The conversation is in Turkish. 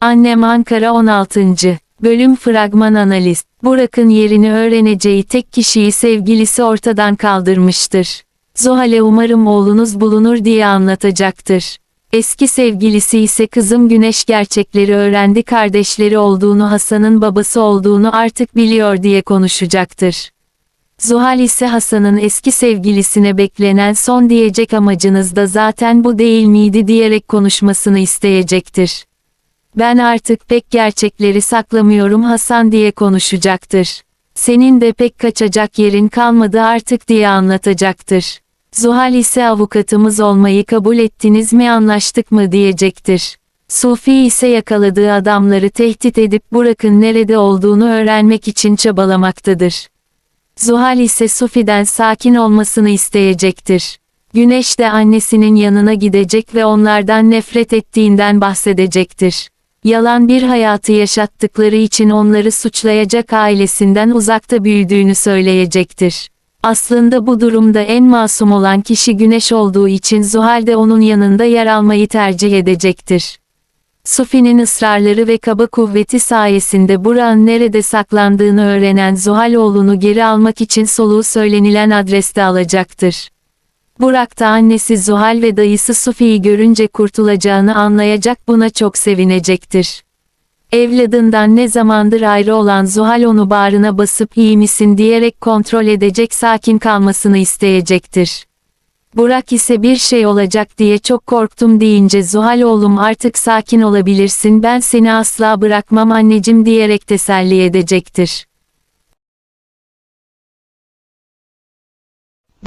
Annem Ankara 16. Bölüm Fragman Analiz Burak'ın yerini öğreneceği tek kişiyi sevgilisi ortadan kaldırmıştır. Zuhal'e umarım oğlunuz bulunur diye anlatacaktır. Eski sevgilisi ise kızım Güneş gerçekleri öğrendi kardeşleri olduğunu Hasan'ın babası olduğunu artık biliyor diye konuşacaktır. Zuhal ise Hasan'ın eski sevgilisine beklenen son diyecek amacınız da zaten bu değil miydi diyerek konuşmasını isteyecektir. Ben artık pek gerçekleri saklamıyorum Hasan diye konuşacaktır. Senin de pek kaçacak yerin kalmadı artık diye anlatacaktır. Zuhal ise avukatımız olmayı kabul ettiniz mi anlaştık mı diyecektir. Sufi ise yakaladığı adamları tehdit edip Burak'ın nerede olduğunu öğrenmek için çabalamaktadır. Zuhal ise Sufi'den sakin olmasını isteyecektir. Güneş de annesinin yanına gidecek ve onlardan nefret ettiğinden bahsedecektir. Yalan bir hayatı yaşattıkları için onları suçlayacak ailesinden uzakta büyüdüğünü söyleyecektir. Aslında bu durumda en masum olan kişi Güneş olduğu için Zuhal de onun yanında yer almayı tercih edecektir. Sufi'nin ısrarları ve kaba kuvveti sayesinde Burak'ın nerede saklandığını öğrenen Zuhal oğlunu geri almak için soluğu söylenilen adreste alacaktır. Burak da annesi Zuhal ve dayısı Sufi'yi görünce kurtulacağını anlayacak buna çok sevinecektir. Evladından ne zamandır ayrı olan Zuhal onu bağrına basıp iyi misin diyerek kontrol edecek sakin kalmasını isteyecektir. Burak ise bir şey olacak diye çok korktum deyince Zuhal oğlum artık sakin olabilirsin ben seni asla bırakmam anneciğim diyerek teselli edecektir.